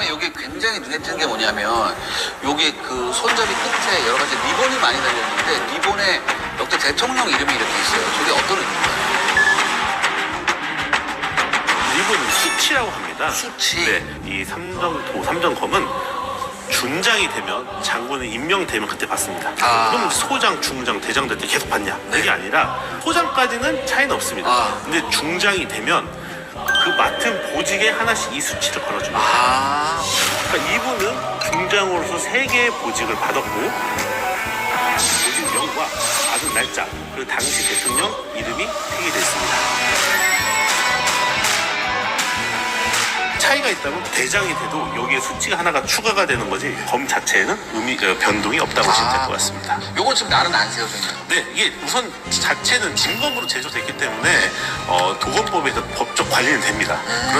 그다음에 여기 굉장히 눈에 띄는 게 뭐냐면 여기 그 손잡이 끝에 여러 가지 리본이 많이 달려있는데 리본에 역대 대통령 이름이 이렇게 있어요. 저게 어떤 의미인가요? 리본은 수치라고 합니다. 수치? 네, 이 삼정도 삼정검은 준장이 되면 장군은 임명되면 그때 받습니다. 아. 그럼 소장, 중장, 대장 될 때 계속 받냐? 네. 그게 아니라 소장까지는 차이는 없습니다. 아. 근데 중장이 되면 그 맡은 보직에 하나씩 이 수치를 걸어줍니다. 아, 그러니까 이분은 중장으로서 세 개의 보직을 받았고 보직 명과 받은 날짜 그리고 당시 대통령 이름이 표기됐습니다. 차이가 있다면 대장이 돼도 여기에 수치가 하나가 추가가 되는 거지 검 자체에는 의미 어, 변동이 없다고 보시면 될 것 같습니다. 요건 지금 나는 안 세워져 있는 거. 네, 이게 우선 자체는 진검으로 제조됐기 때문에 어, 도검법에서 법적 관리는 됩니다. 그런